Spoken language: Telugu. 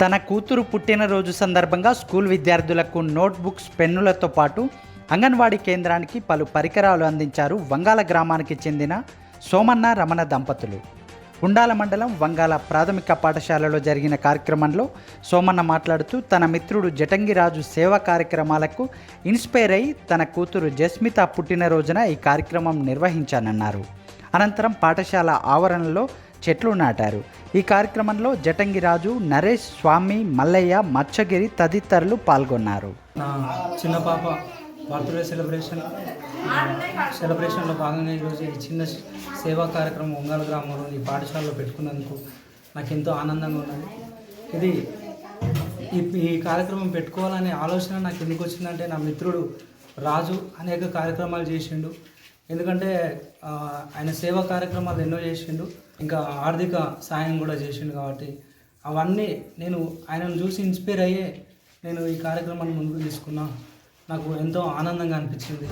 తన కూతురు పుట్టినరోజు సందర్భంగా స్కూల్ విద్యార్థులకు నోట్బుక్స్ పెన్నులతో పాటు అంగన్వాడీ కేంద్రానికి పలు పరికరాలు అందించారు వంగాల గ్రామానికి చెందిన సోమన్న రమణ దంపతులు. ఉండాల మండలం వంగాల ప్రాథమిక పాఠశాలలో జరిగిన కార్యక్రమంలో సోమన్న మాట్లాడుతూ తన మిత్రుడు జటంగిరాజు సేవా కార్యక్రమాలకు ఇన్స్పైర్ అయి తన కూతురు జస్మిత పుట్టినరోజున ఈ కార్యక్రమం నిర్వహించానన్నారు. అనంతరం పాఠశాల ఆవరణలో చెట్లు నాటారు. ఈ కార్యక్రమంలో జటంగిరాజు నరేష్ స్వామి మల్లయ్య మచ్చగిరి తదితరులు పాల్గొన్నారు. నా చిన్న పాప బర్త్డే సెలబ్రేషన్ సెలబ్రేషన్లో భాగంగా ఈరోజు ఈ చిన్న సేవా కార్యక్రమం ఒంగాల గ్రామంలో ఈ పాఠశాలలో పెట్టుకున్నందుకు నాకు ఎంతో ఆనందంగా ఉన్నది. ఇది ఈ ఈ కార్యక్రమం పెట్టుకోవాలనే ఆలోచన నాకు ఎందుకు వచ్చిందంటే నా మిత్రుడు రాజు అనేక కార్యక్రమాలు చేసిండు. ఎందుకంటే ఆయన సేవా కార్యక్రమాలు ఎన్నో చేసిండు. ఇంకా ఆర్థిక సాయం కూడా చేసిండు కాబట్టి అవన్నీ నేను ఆయనను చూసి ఇన్స్పైర్ అయ్యే నేను ఈ కార్యక్రమాన్ని ముందుకు తీసుకున్నా. నాకు ఎంతో ఆనందంగా అనిపించింది.